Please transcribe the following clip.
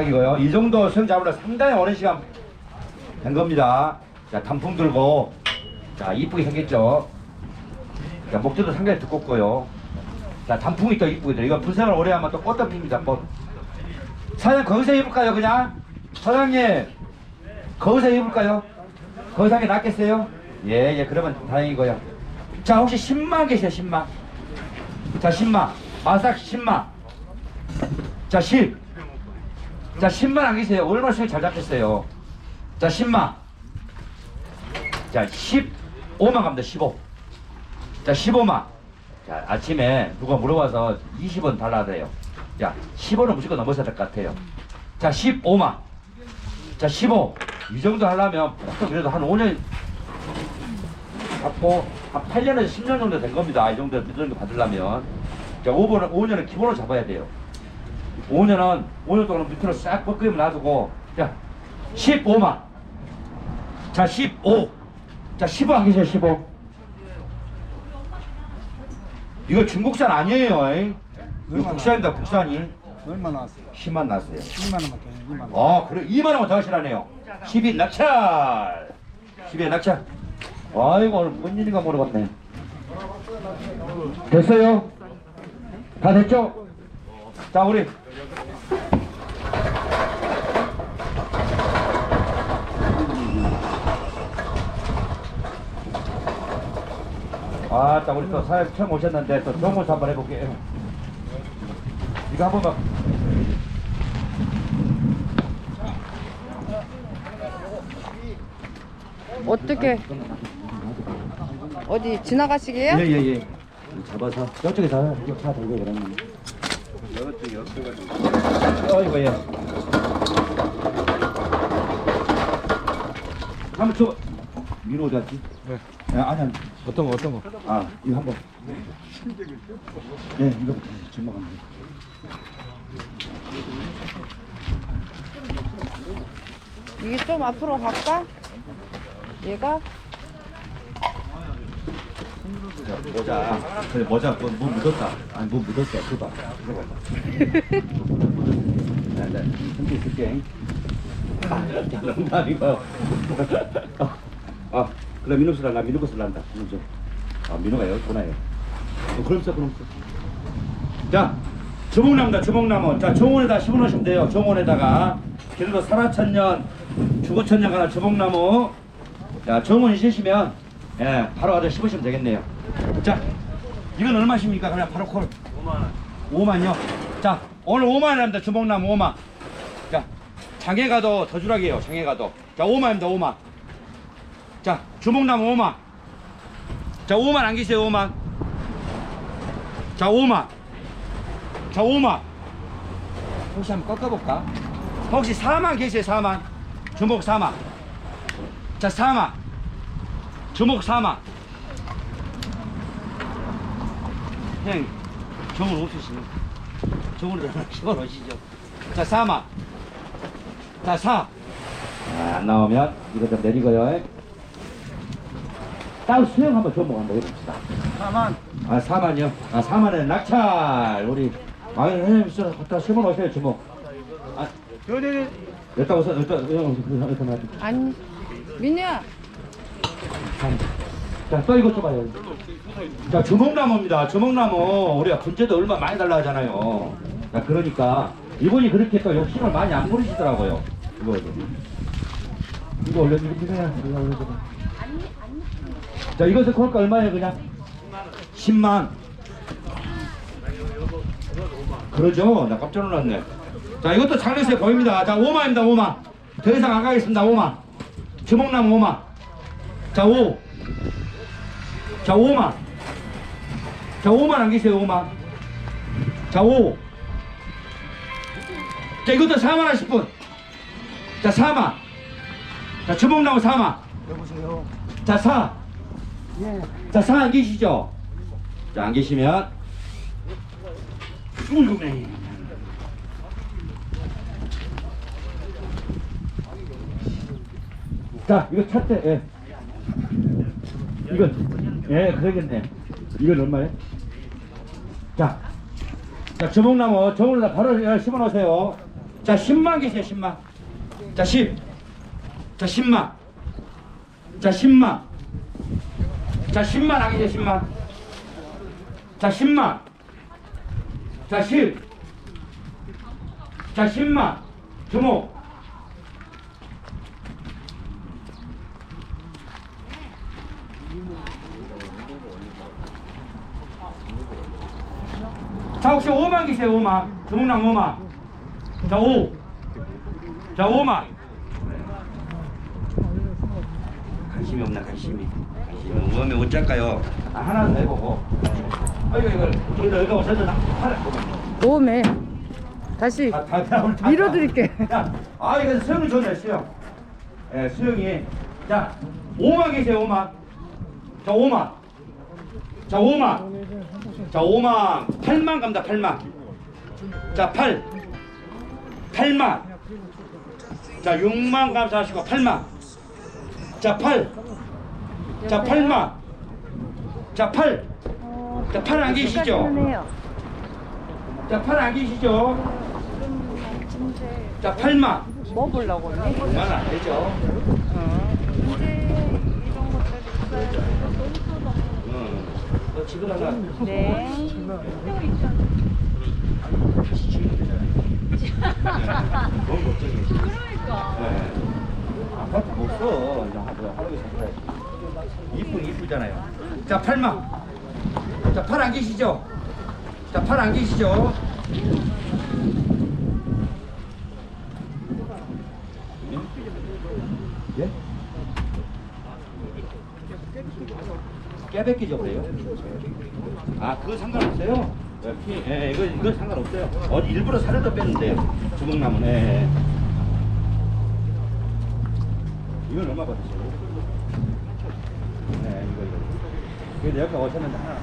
이거요. 이 정도 수영 잡으려 상당히 오랜 시간 된 겁니다. 자, 단풍 들고, 자, 이쁘게 생겼죠. 자, 목줄도 상당히 두껍고요. 자, 단풍이 또 이쁘게 들어. 이거 불생을 오래 하면 또 꽃도 핍니다, 꽃. 사장님, 거기서 입을까요, 그냥? 사장님, 거기서 입을까요? 거기서 하는 게 낫겠어요? 예, 예, 그러면 다행이고요. 자, 혹시 10만 계세요, 10만? 자, 10만. 마삭 10만. 자, 10. 자, 10만 안 계세요. 얼마나 수익 잘 잡혔어요. 자, 10만. 자, 15만 갑니다. 15. 자, 15만. 자, 아침에 누가 물어봐서 20원 달라야 돼요. 자, 10원은 무조건 넘어서야 될 것 같아요. 자, 15만. 자, 15. 이 정도 하려면 보통 그래도 한 5년 받고 한 8년에서 10년 정도 된 겁니다. 이 정도, 이 정도 받으려면. 자, 5번은, 5년은 기본으로 잡아야 돼요. 5년은 5년 동안 밑으로 싹 뻗기만 놔두고 자 15만 자 15. 자 15안 계세요 15. 이거 중국산 아니에요. 이. 이거 국산이다 국산이. 얼마 나왔어요? 10만 났어요. 2만 원밖에 안 해요. 2만 원. 어 그래 2만 원만 더 하시라네요. 12 낙찰. 12 낙찰. 아이고 오늘 뭔 일인가 모르겠네. 됐어요? 다 됐죠? 자 우리 아따 우리 또 사장님 처음 오셨는데 또 좋은 모습 한번 해볼게요. 이거 한 번만 어떻게 어디 지나가시게요? 예 예 예. 잡아서 저쪽에서 이쪽 차 들고 그러면. 어이구 예. 한번 줘. 어디 갔지? 네. 야, 아니 아니. 어떤 거 어떤 거? 아 이거 한번. 예 이거 주먹 한 이게 좀 앞으로 갈까? 얘가 자, 모자. 그래 모자 뭐, 뭐 묻었다. 아니 뭐 묻었어. 줘봐. 들어가봐. 네, 네. 손기 있을게. 아, 농담이고. 아, 그래 민호 씨랑 나 민호 것을 난다. 민호 아, 민호가 여기 있구나. 요. 어, 그럼 써, 그럼 써. 자, 주목나무다, 주목나무. 자, 정원에다 심어놓으시면 돼요. 정원에다가. 길도 살아천년, 주거천년 가나 주목나무. 자, 정원 있으시면, 예, 바로 가서 심으시면 되겠네요. 자, 이건 얼마십니까? 그냥 바로 콜. 5만원. 5만요? 자, 오늘 5만원입니다. 주목나무 5만. 자, 장에 가도 더 주라기에요. 장에 가도. 자, 5만입니다. 5만. 자, 주목나무 5만. 자, 5만 안 계세요. 5만. 자, 5만. 자, 5만. 혹시 한번 꺾어볼까? 혹시 4만 계세요. 4만. 주목 4만. 자, 4만. 주목 4만. 형, 정을 없으시네. 정을 하나 집어넣으시죠. 자, 4만. 자, 4. 아, 안 나오면 이거 좀 내리고요. 따로 수영 한번 주목 한번 해봅시다. 4만. 아, 4만요? 아, 4만원 낙찰. 우리, 아, 형님, 저, 갖다 심어 놓으세요, 주목. 아, 여기 여기다 오세요, 여기다, 여기다, 여기다, 여기다 놔둬. 아니 민우야 자, 또 이것 좀 봐요. 자, 주먹나무입니다. 주먹나무. 우리가 분재도 얼마 많이 달라 하잖아요. 자, 그러니까, 이분이 그렇게 또 욕심을 많이 안 부리시더라고요. 이거, 이거. 이거 올려주세요. 이거 올려주세요. 자, 이것은 콜가 얼마예요, 그냥? 10만. 그러죠. 나 깜짝 놀랐네. 자, 이것도 장례세 보입니다. 자, 5만입니다, 5만. 더 이상 안 가겠습니다, 5만. 주먹나무 5만. 자, 5. 자, 5만. 자, 5만 안 계세요, 5만. 자, 5. 자, 이것도 4만 하실 분. 자, 4만. 자, 주먹나무 4만. 여보세요. 자, 4. 예. 자, 4안 계시죠? 자, 안 계시면. 울구매. 자, 이거 찾대, 예. 이건, 예, 그러겠네. 이건 얼마예요? 자, 자, 주먹나무, 저물로 바로 심어 놓으세요. 자, 10만 계세요, 10만. 자, 10. 자, 10만. 자, 10만. 자, 10만 안 계세요, 10만. 자, 10만. 자, 10. 자, 10만. 주목. 자, 혹시 5만 계세요, 5만. 주목남 5만. 자, 5. 자, 5만. 관심이 없나, 관심이. 관심이 없으면 어쩔까요? 아, 하나 더 해보고. 아이고, 이거, 저기다, 여기가 어쨌든 하나. 오메. 다시 다, 다, 다, 오늘 다- 밀어드릴게. 자, 아, 이거 수영이 좋네, 수영. 예, 수영이. 자, 5만 계세요, 5만. 자, 5만. 자, 5만. 자, 5만. 8만 갑니다, 8만. 자, 8. 8만. 자, 6만 감사하시고, 8만. 자, 8. 자, 8만. 자, 8. 자, 8안 계시죠? 자, 8안 계시죠? 자, 8만. 뭐 보려고 언니? 5만 안 되죠? 응. 너 지금 하나 네. 다시 지면 되잖아요. 너무 걱정이. 그러니까. 네. 아파트 못 써. 이쁘 이쁘잖아요. 자, 8만. 자, 8안 계시죠? 자, 8안 계시죠? 예? 깨백기죠 그래요? 아 그거 상관없어요? 예, 이거 이거 상관없어요. 어 일부러 살을 더 뺐는데요. 주먹나무는. 이건 얼마 받으세요? 네 이거 이거. 이거 여기 오셨는데 하나.